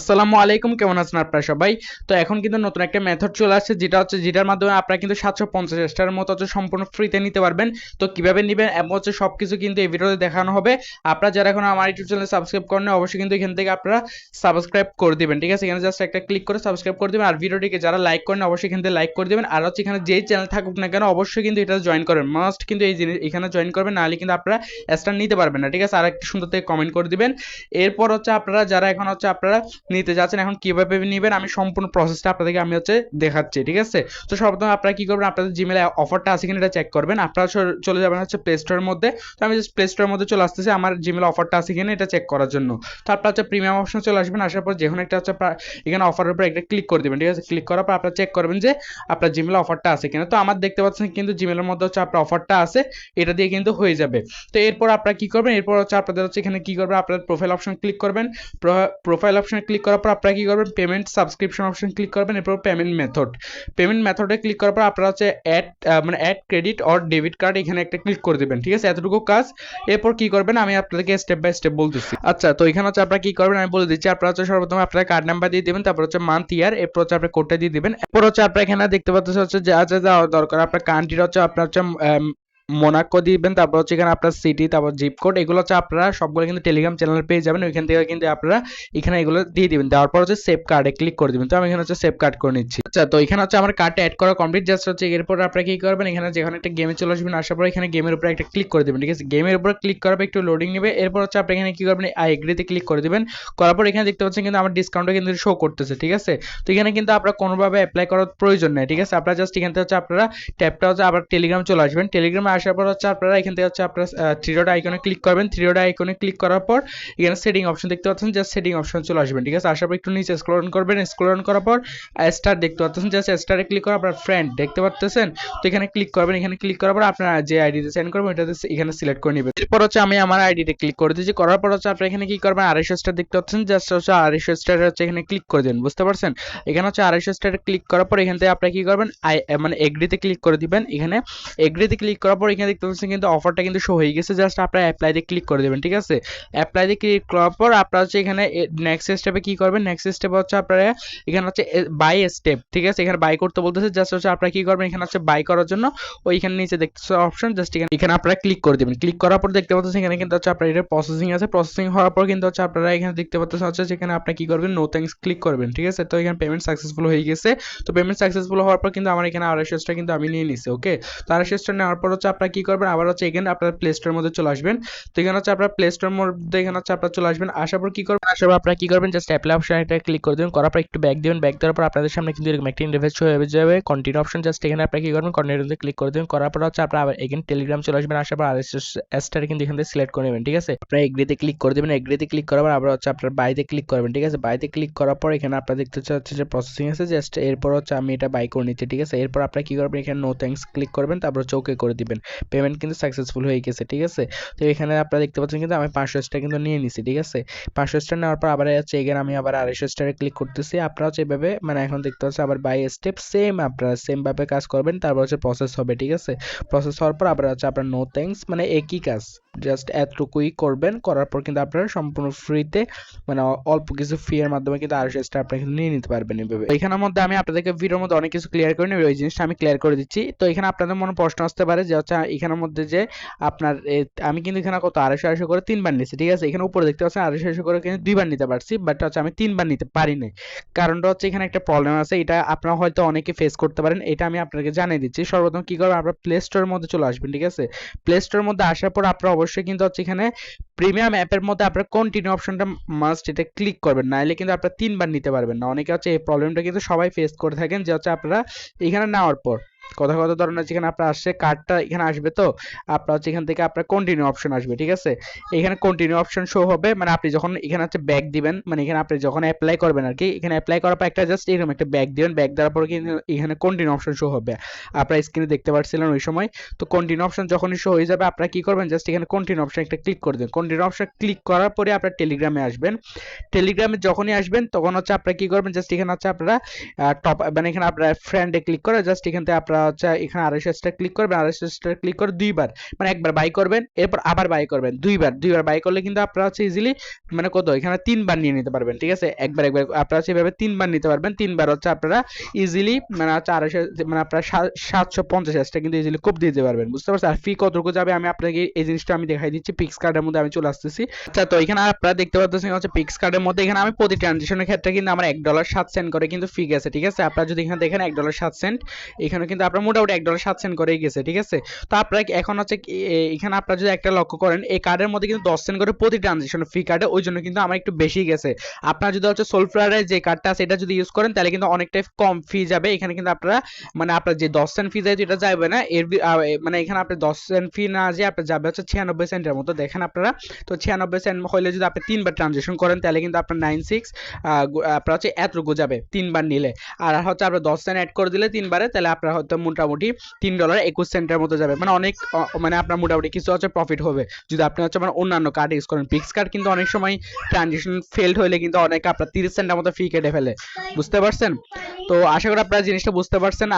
আসসালামু আলাইকুম, কেমন আছেন আপনারা সবাই? তো এখন কিন্তু নতুন একটা মেথড চলে আসছে, যেটা হচ্ছে যেটার মাধ্যমে আপনারা কিন্তু সাতশো পঞ্চাশ স্টারের মতো হচ্ছে সম্পূর্ণ ফ্রিতে নিতে পারবেন। তো কীভাবে নেবেন এবং হচ্ছে সব কিছু কিন্তু এই ভিডিওতে দেখানো হবে। আপনারা যারা এখন আমার ইউটিউব চ্যানেল সাবস্ক্রাইব করেন অবশ্যই কিন্তু এখান থেকে আপনারা সাবস্ক্রাইব করে দিবেন, ঠিক আছে? এখানে জাস্ট একটা ক্লিক করে সাবস্ক্রাইব করে দিবেন, আর ভিডিওটিকে যারা লাইক করেন অবশ্যই এখান থেকে লাইক করে দিবেন। আর হচ্ছে এখানে যেই চ্যানেল থাকুক না কেন, অবশ্যই কিন্তু এটা জয়েন করবেন। মাস্ট কিন্তু এই জিনিস এখানে জয়েন করবেন, নাহলে কিন্তু আপনারা স্টার নিতে পারবেন না, ঠিক আছে? আর একটু সুন্দর থেকে কমেন্ট করে দিবেন। এরপর হচ্ছে আপনারা যারা এখন হচ্ছে আপনারা নিতে যাচ্ছেন, এখন কীভাবে নেবেন, আমি সম্পূর্ণ প্রসেসটা আপনাদেরকে আমি হচ্ছে দেখাচ্ছি, ঠিক আছে? তো সর্বপ্রথম আপনারা কি করবেন, আপনাদের জিমেলে অফারটা আছে কিনা এটা চেক করবেন, আপনারা চলে যাবেন হচ্ছে প্লে স্টোরের মধ্যে, তো আমি জাস্ট প্লে স্টোরের মধ্যে চলে আসতেছি আমার জিমেলে অফারটা আছে কিনা এটা চেক করার জন্য। তো আপনারা হচ্ছে প্রিমিয়াম অপশন চলে আসবেন, আসার পর যে কোনো একটা হচ্ছে এখানে অফারের উপর একটা ক্লিক করে দেবেন, ঠিক আছে? ক্লিক করার পর আপনারা চেক করবেন যে আপনার জিমেলে অফারটা আছে কিনা। তো আমার দেখতে পাচ্ছেন কিন্তু জিমেলের মধ্যে হচ্ছে আপনার অফারটা আছে, এটা দিয়ে কিন্তু হয়ে যাবে। তো এরপর আপনারা কি করবেন, এরপর হচ্ছে আপনাদের হচ্ছে এখানে কি করবেন, আপনাদের প্রোফাইল অপশন ক্লিক করবেন প্রোফাইল অপশন ক্লিক করার পর আপনারা কি করবেন? পেমেন্ট সাবস্ক্রিপশন অপশন ক্লিক করবেন, এরপর পেমেন্ট মেথড পেমেন্ট মেথডে ক্লিক করার পর আপনারা হচ্ছে অ্যাড মানে add credit or debit card এখানে একটা ক্লিক করে দেবেন, ঠিক আছে? এতটুকু কাজ। এরপর কি করবেন? আমি আপনাদেরকে স্টেপ বাই স্টেপ বলতেছি। আচ্ছা তো এখানে হচ্ছে আপনারা কি করবেন? আমি বলে দিচ্ছি, আপনারা হচ্ছে সর্বপ্রথম আপনারা কার্ড নাম্বার দিয়ে দিবেন, তারপর হচ্ছে মান্থ ইয়ার এরপর হচ্ছে আপনার কোডটা দিয়ে দিবেন। এরপর হচ্ছে আপনারা এখানে দেখতে পাচ্ছেন হচ্ছে যা যা যা দরকার। আপনার কান্ট্রির হচ্ছে, আপনার হচ্ছে মোনাকো দিবেন, তারপর হচ্ছে এখানে আপনার সিটি তারপর জিপ কোড এগুলো হচ্ছে আপনারা সবগুলো কিন্তু টেলিগ্রাম চ্যানেল পেয়ে যাবেন। ওইখান থেকে কিন্তু আপনারা এখানে এগুলো দিয়ে দিবেন। দেওয়ার পর হচ্ছে সেভ কার্ডে ক্লিক করে দিবেন। তো আমি এখানে হচ্ছে সেভ কার্ড করে নিচ্ছি। আচ্ছা তো এখানে হচ্ছে আমার কার্ডটা অ্যাড করা কমপ্লিট জাস্ট হচ্ছে এরপর আপনারা কি করবেন? এখানে যেখানে একটা গেমে চলে আসবেন, আসার পর এখানে গেমের উপরে একটা ক্লিক করে দিবেন, ঠিক আছে? গেমের উপরে ক্লিক করার পর একটু লোডিং নেবে। এরপর হচ্ছে আপনি এখানে কি করবেন? আই এগ্রিতে ক্লিক করে দিবেন। করার পর এখানে দেখতে পাচ্ছেন কিন্তু আমার ডিসকাউন্টও কিন্তু শো করতেছে, ঠিক আছে? তো এখানে কিন্তু আপনারা কোনোভাবে অ্যাপ্লাই করার প্রয়োজন নেই, ঠিক আছে? আপনারা জাস্ট এখান থেকে হচ্ছে আপনারা ট্যাপটা হচ্ছে আবার টেলিগ্রাম চলে আসবেন। টেলিগ্রামে আসার পর হচ্ছে আপনারা এখান থেকে হচ্ছে আপনারা থ্রি ডট আইকনে ক্লিক করবেন। থ্রি ডট আইকনে ক্লিক করার পর এখানে সেটিং অপশন দেখতে পাচ্ছেন জাস্ট সেটিং অপশন চলে আসবেন ঠিক আছে? আসার পর একটু নিচে স্ক্রল করবেন। স্ক্রল করার পর স্টার দেখতে পাচ্ছেন। জাস্ট স্টারে ক্লিক করে আপনার ফ্রেন্ড দেখতে পাচ্ছেন? তো এখানে ক্লিক করবেন। এখানে ক্লিক করার পর আপনার যে আইডিতে সেন্ড করবেন ওটাতে এখানে সিলেক্ট করে নেবেন। এরপর হচ্ছে আমি আমার আইডিতে ক্লিক করে দিয়েছি করার পর হচ্ছে আপনি এখানে কি করবেন? আড়াইশো স্টার দেখতে পাচ্ছেন। জাস্ট হচ্ছে আড়াইশো স্টার হচ্ছে এখানে ক্লিক করে দেন। বুঝতে পারছেন? এখানে হচ্ছে আড়াইশো স্টারে ক্লিক করার পর এখান থেকে আপনি কি করবেন? মানে এগ্রিতে ক্লিক করে দিবেন। এখানে এগ্রিতে ক্লিক করার পর এখানে দেখতে পাচ্ছেন কিন্তু অফারটা কিন্তু শো হয়ে গেছে। জাস্ট আপনারা অ্যাপ্লাইতে ক্লিক করে দেবেন, ঠিক আছে? অ্যাপ্লাইতে ক্লিক করার পর আপনারা হচ্ছে এখানে নেক্সট স্টেপে কি করবেন? নেক্সট স্টেপে হচ্ছে আপনারা এখানে হচ্ছে বাই স্টেপ ঠিক আছে? এখানে বাই করতে বলতেছে জাস্ট হচ্ছে আপনারা কি করবেন? এখানে হচ্ছে বাই করার জন্য ওইখানে নিচে দেখতেছে অপশন জাস্ট এখানে এখানে আপনারা ক্লিক করে দেবেন। ক্লিক করার পর দেখতে পাচ্ছেন এখানে কিন্তু হচ্ছে আপনার এটা প্রসেসিং আছে। প্রসেসিং হওয়ার পর কিন্তু হচ্ছে আপনারা এখানে দেখতে পাচ্ছেন হচ্ছে যেখানে আপনি কি করবেন? নো থ্যাঙ্কস ক্লিক করবেন, ঠিক আছে? তো এখানে পেমেন্ট সাকসেসফুল হয়ে গেছে। তো পেমেন্ট সাকসেসফুল হওয়ার পর কিন্তু আমার এখানে স্টার কিন্তু আমি নিয়ে নিছি ওকে তো স্টার নেওয়ার পর হচ্ছে আপনারা কি করবেন? আবার হচ্ছে এখানে আপনার প্লে স্টোরের মধ্যে চলে আসবেন। তো এখানে হচ্ছে আপনার প্লে স্টোরের মধ্যে এখানে হচ্ছে আপনারা চলে আসবেন। আসার পর কি করবেন? আসার পর আপনারা কি করবেন? জাস্ট অ্যাপ্লাই অপশন এটা ক্লিক করে দেবেন। করার পর একটু ব্যাক দিবেন। ব্যাক দেওয়ার পর আপনাদের সামনে কিন্তু এরকম একটা ইন্টারফেস হয়ে যাবে। কন্টিনিউ অপশন জাস্ট এখানে আপনারা কি করবেন? কন্টিনিউতে ক্লিক করে দেবেন। করার পর হচ্ছে আপনারা আবার এখানে টেলিগ্রাম চলে আসবেন। আসার পর আরএসএসটা কিন্তু এখান থেকে সিলেক্ট করে নেবেন। ঠিক আছে? আপনারা এগ্রিতে ক্লিক করে দেবেন। এগ্রিতে ক্লিক করার পর আবার হচ্ছে আপনার বাইতে ক্লিক করবেন। ঠিক আছে? বাইতে ক্লিক করার পর এখানে আপনারা দেখতে হচ্ছে যে প্রসেসিং আছে। জাস্ট এরপর হচ্ছে আমি এটা বাই করে নিচ্ছি। ঠিক আছে? এরপর আপনারা কি করবেন? এখানে নো থ্যাঙ্কস ক্লিক করবেন। তারপর হচ্ছে করে দিবেন। পেমেন্ট কিন্তু সাকসেসফুল হয়ে গেছে, ঠিক আছে? তো এখানে আপনারা দেখতে পাচ্ছেন কিন্তু আমি পাঁচশো স্টার কিন্তু নিয়ে নিছি, ঠিক আছে? পাঁচশো স্টার নেওয়ার পর আবার হচ্ছে এখানে আমি আবার আড়াইশো স্টারে ক্লিক করতেছি। আপনারা হচ্ছে এভাবে মানে এখন দেখতে পাচ্ছেন আবার বাই স্টেপ সেম আপনারা সেমভাবে কাজ করবেন, তারপর হচ্ছে প্রসেস হবে, ঠিক আছে? প্রসেস হওয়ার পর আবার হচ্ছে আপনার নো থ্যাংকস মানে একই কাজ। জাস্ট এতটুকুই করবেন, করার পর কিন্তু আপনারা সম্পূর্ণ ফ্রিতে মানে অল্প কিছু ফি এর মাধ্যমে কিন্তু আড়াইশো স্টার আপনারা কিন্তু নিয়ে নিতে পারবেন এভাবে এখানের মধ্যে আমি আপনাদেরকে ভিডিওর মধ্যে অনেক কিছু ক্লিয়ার করে নেব ওই জিনিসটা আমি ক্লিয়ার করে দিচ্ছি। তো এখানে আপনাদের মনে প্রশ্ন আসতে পারে যে হচ্ছে, এখানের মধ্যে যে আপনার আমি কিন্তু এখানে কত, আড়াইশো আড়াইশো করে তিনবার নিচ্ছি ঠিক আছে? এখানে উপরে দেখতে পাচ্ছেন, আড়াইশো আড়াইশো করে কিন্তু দুইবার নিতে পারছি বাট হচ্ছে আমি তিনবার নিতে পারি নাই। কারণটা হচ্ছে এখানে একটা প্রবলেম আছে, এটা আপনারা হয়তো অনেকে ফেস করতে পারেন, এটা আমি আপনাকে জানিয়ে দিচ্ছি। সর্বপ্রথম কি করবেন, আপনারা প্লে স্টোরের মধ্যে চলে আসবেন, ঠিক আছে? প্লে স্টোরের মধ্যে আসার পর আপনারা অবশ্যই কিন্তু হচ্ছে এখানে প্রিমিয়াম অ্যাপের মধ্যে আপনার কন্টিনিউ অপশনটা মাস্ট এটা ক্লিক করবেন। না হলে কিন্তু আপনারা তিনবার নিতে পারবেন না। অনেকে হচ্ছে এই প্রবলেমটা কিন্তু সবাই ফেস করে থাকেন যে হচ্ছে আপনারা এখানে নেওয়ার পর। কথা কথা ধরেন হচ্ছে এখানে আপনার আসছে কার্ডটা এখানে আসবে তো? আপনার হচ্ছে এখান থেকে আপনার কন্টিনিউ অপশন আসবে, ঠিক আছে? এখানে কন্টিনিউ অপশন শো হবে মানে আপনি যখন এখানে হচ্ছে ব্যাক দিবেন মানে এখানে আপনি যখন অ্যাপ্লাই করবেন আর কি এখানে অ্যাপ্লাই করার পর একটা জাস্ট এরকম একটা ব্যাক দিবেন ব্যাক দেওয়ার পর কিন্তু এখানে কন্টিনিউ অপশন শো হবে। আপনার স্ক্রিনে দেখতে পাচ্ছিলেন ওই সময়? তো কন্টিনিউ অপশন যখনই শো হয়ে যাবে, আপনারা কি করবেন? জাস্ট এখানে কন্টিনিউ অপশন একটা ক্লিক করে দেবেন। কন্টিনিউ অপশন ক্লিক করার পরে আপনার টেলিগ্রামে আসবেন। টেলিগ্রামে যখনই আসবেন, তখন হচ্ছে আপনারা কি করবেন? জাস্ট এখানে হচ্ছে আপনারা টপ মানে এখানে আপনারা ফ্রেন্ডে ক্লিক করে জাস্ট এখান থেকে আপনারা আপনারা হচ্ছে এখানে ক্লিক করবেন ক্লিক করে দুইবার মানে একবার বাই করবেন, এরপর আবার বাই করবেন, দুইবার দুইবার বাই করলে কিন্তু আপনারা হচ্ছে ইজিলি মানে কত, এখানে তিনবার নিয়ে নিতে পারবেন, ঠিক আছে? একবার একবার আপনারা হচ্ছে এভাবে তিনবার নিতে পারবেন, তিনবার হচ্ছে আপনারা ইজিলি মানে হচ্ছে আড়াইশো মানে আপনারা সাতশো পঞ্চাশ কিন্তু ইজিলি দিতে পারবেন, বুঝতে পারছেন? আর ফি কতটুকু যাবে আমি আপনাকে এই জিনিসটা আমি দেখাই দিচ্ছি পিক্স কার্ডের মধ্যে আমি চলে আসতেছি। আচ্ছা তো এখানে আপনারা দেখতে পাচ্ছেন হচ্ছে পিক্স কার্ডের মধ্যে এখানে আমি প্রতি ট্রানজেকশনের ক্ষেত্রে কিন্তু আমার এক ডলার সাত সেন্ট করে কিন্তু ফি গেছে, ঠিক আছে? আপনারা যদি এখানে দেখেন এক ডলার সাত সেন্ট এখানে কিন্তু আপনার মোটামুটি এক ডলার সাত সেন্ট করেই গেছে, ঠিক আছে? তো আপনারা এখন হচ্ছে এখানে আপনারা যদি একটা লক্ষ্য করেন, এই কার্ডের মধ্যে কিন্তু দশ সেন্ট করে প্রতি ট্রানজেকশন ফি কার্ডে ওই জন্য কিন্তু আমার একটু বেশি গেছে। আপনারা যদি হচ্ছে সোলফ্লারের যে কার্ডটা আছে, এটা যদি ইউজ করেন, তাহলে কিন্তু অনেকটাই কম ফি যাবে। এখানে কিন্তু আপনারা মানে আপনার যে দশ সেন্ট ফি যায় এটা যাবে না, এর মানে এখানে আপনি দশ সেন্ট ফি না যে আপনার যাবে হচ্ছে ছিয়ানব্বই সেন্টের মতো। দেখেন আপনারা, তো ছিয়ানব্বই সেন্ট হলে যদি আপনি তিনবার ট্রানজেকশন করেন, তাহলে কিন্তু আপনার নাইন সিক্স আপনার হচ্ছে এতটুকু যাবে, তিনবার নিলে। আর হচ্ছে আপনার দশ সেন্ট অ্যাড করে দিলে তিনবারে, তাহলে আপনার হয়তো মোটামুটি তিন ডলার একুশ সেন্টের মতো যাবে। মানে অনেক মানে আপনার মোটামুটি কিছু হচ্ছে প্রফিট হবে। যদি আপনি হচ্ছে মানে অন্যান্য কার্ড ইউজ করেন পিক্স কার্ড কিন্তু অনেক সময় ট্রানজেকশন ফেলড হলে কিন্তু অনেক আপনার তিরিশ সেন্টের মতো ফি কেটে ফেলে। বুঝতে পারছেন? তো আশা করি আপনারা জিনিসটা বুঝতে পারছেন।